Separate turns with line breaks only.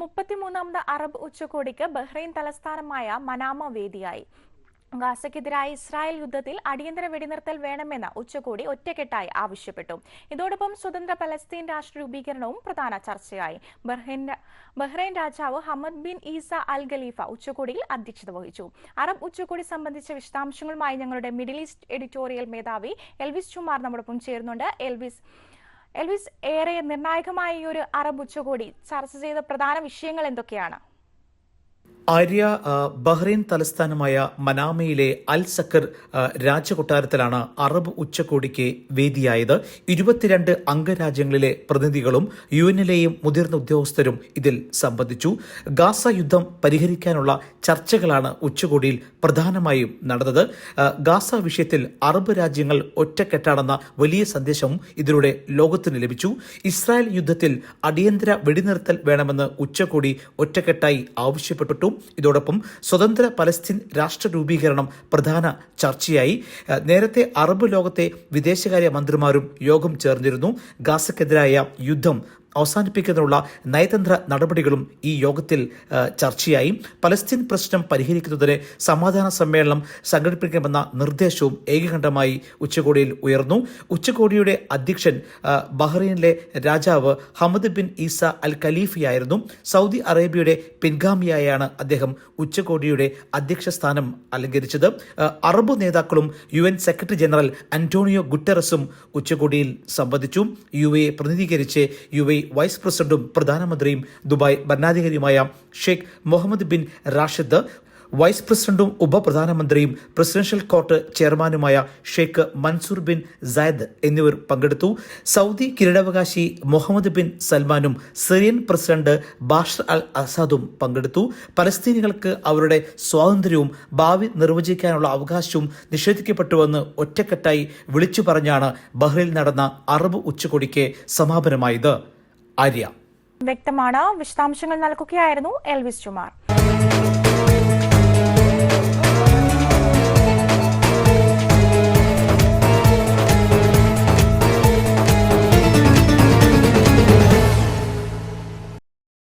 മുപ്പത്തിമൂന്നാമത് Arab ഉച്ചകോടിക്ക് Bahrain തലസ്ഥാനമായ Manama വേദിയായി. ഗാസയ്ക്കെതിരായ ഇസ്രായേൽ യുദ്ധത്തിൽ അടിയന്തര വെടിനിർത്തൽ വേണമെന്ന് ഉച്ചകോടി ഒറ്റക്കെട്ടായി ആവശ്യപ്പെട്ടു. ഇതോടൊപ്പം സ്വതന്ത്ര പലസ്തീൻ രാഷ്ട്ര രൂപീകരണവും പ്രധാന ചർച്ചയായി. ബഹ്റൈൻ രാജാവ് Hamad bin Isa Al Khalifa ഉച്ചകോടിയിൽ അധ്യക്ഷത വഹിച്ചു. അറബ് ഉച്ചകോടി സംബന്ധിച്ച വിശദാംശങ്ങളുമായി ഞങ്ങളുടെ മിഡിൽ ഈസ്റ്റ് എഡിറ്റോറിയൽ മേധാവി എൽവിസ് ചുമാർ നമ്മോടൊപ്പം ചേരുന്നുണ്ട്. എൽവിസ് എൽവിസ് ഏറെ നിർണായകമായ ഈ ഒരു അറബ് ഉച്ചകോടി ചർച്ച ചെയ്ത പ്രധാന വിഷയങ്ങൾ എന്തൊക്കെയാണ്?
ആര്യ ബഹ്റൈൻ തലസ്ഥാനമായ മനാമയിലെ അൽ സക്കർ രാജകൊട്ടാരത്തിലാണ് അറബ് ഉച്ചകോടിക്ക് വേദിയായത്. ഇരുപത്തിരണ്ട് അംഗരാജ്യങ്ങളിലെ പ്രതിനിധികളും യു എന്നിലെയും മുതിർന്ന ഉദ്യോഗസ്ഥരും ഇതിൽ സംബന്ധിച്ചു. ഗാസ യുദ്ധം പരിഹരിക്കാനുള്ള ചർച്ചകളാണ് ഉച്ചകോടിയിൽ പ്രധാനമായും നടന്നത്. ഗാസ വിഷയത്തിൽ അറബ് രാജ്യങ്ങൾ ഒറ്റക്കെട്ടാണെന്ന വലിയ സന്ദേശവും ഇതിലൂടെ ലോകത്തിന് ലഭിച്ചു. ഇസ്രായേൽ യുദ്ധത്തിൽ അടിയന്തര വെടിനിർത്തൽ വേണമെന്ന് ഉച്ചകോടി ഒറ്റക്കെട്ടായി ആവശ്യപ്പെട്ടു ഇതോടൊപ്പം സ്വതന്ത്ര പലസ്തീൻ രാഷ്ട്ര രൂപീകരണം പ്രധാന ചർച്ചയായി. നേരത്തെ അറബ് ലോകത്തെ വിദേശകാര്യ മന്ത്രിമാരും യോഗം ചേർന്നിരുന്നു. ഗാസക്കെതിരായ യുദ്ധം അവസാനിപ്പിക്കുന്നതിനുള്ള നയതന്ത്ര നടപടികളും ഈ യോഗത്തിൽ ചർച്ചയായി. പലസ്തീൻ പ്രശ്നം പരിഹരിക്കുന്നതിന് സമാധാന സമ്മേളനം സംഘടിപ്പിക്കണമെന്ന നിർദ്ദേശവും ഏകകണ്ഠമായി ഉച്ചകോടിയിൽ ഉയർന്നു. ഉച്ചകോടിയുടെ അധ്യക്ഷൻ ബഹ്റൈനിലെ രാജാവ് ഹമദ് ബിൻ ഈസ അൽ ഖലീഫിയായിരുന്നു സൗദി അറേബ്യയുടെ പിൻഗാമിയായാണ് അദ്ദേഹം ഉച്ചകോടിയുടെ അധ്യക്ഷ സ്ഥാനം അലങ്കരിച്ചത് അറബ് നേതാക്കളും U N secretary general Antonio ഗുട്ടറസും ഉച്ചകോടിയിൽ സംബന്ധിച്ചു യു എ പ്രതിനിധീകരിച്ച് യു എ വൈസ് പ്രസിഡന്റും പ്രധാനമന്ത്രിയും Dubai ഭരണാധികാരിയുമായ Sheikh Mohammed bin Rashid vice പ്രസിഡന്റും ഉപപ്രധാനമന്ത്രിയും പ്രസിഡൻഷ്യൽ കോർട്ട് ചെയർമാനുമായ ഷെയ്ഖ് മൻസൂർ ബിൻ സയദ് എന്നിവർ പങ്കെടുത്തു. സൗദി കിരീടാവകാശി മുഹമ്മദ് ബിൻ സൽമാനും സിറിയൻ പ്രസിഡന്റ് ബാഷർ അൽ അസാദും പങ്കെടുത്തു. പലസ്തീനികൾക്ക് അവരുടെ സ്വാതന്ത്ര്യവും ഭാവി നിർവചിക്കാനുള്ള അവകാശവും നിഷേധിക്കപ്പെട്ടുവെന്ന് ഒറ്റക്കെട്ടായി വിളിച്ചു പറഞ്ഞാണ് ബഹ്റൈനിൽ നടന്ന അറബ് ഉച്ചകോടിക്ക് സമാപനമായത്. ആര്യ.
വ്യക്തമാണ്. വിശദാംശങ്ങൾ നൽകുകയായിരുന്നു എൽവിസ് ചുമാർ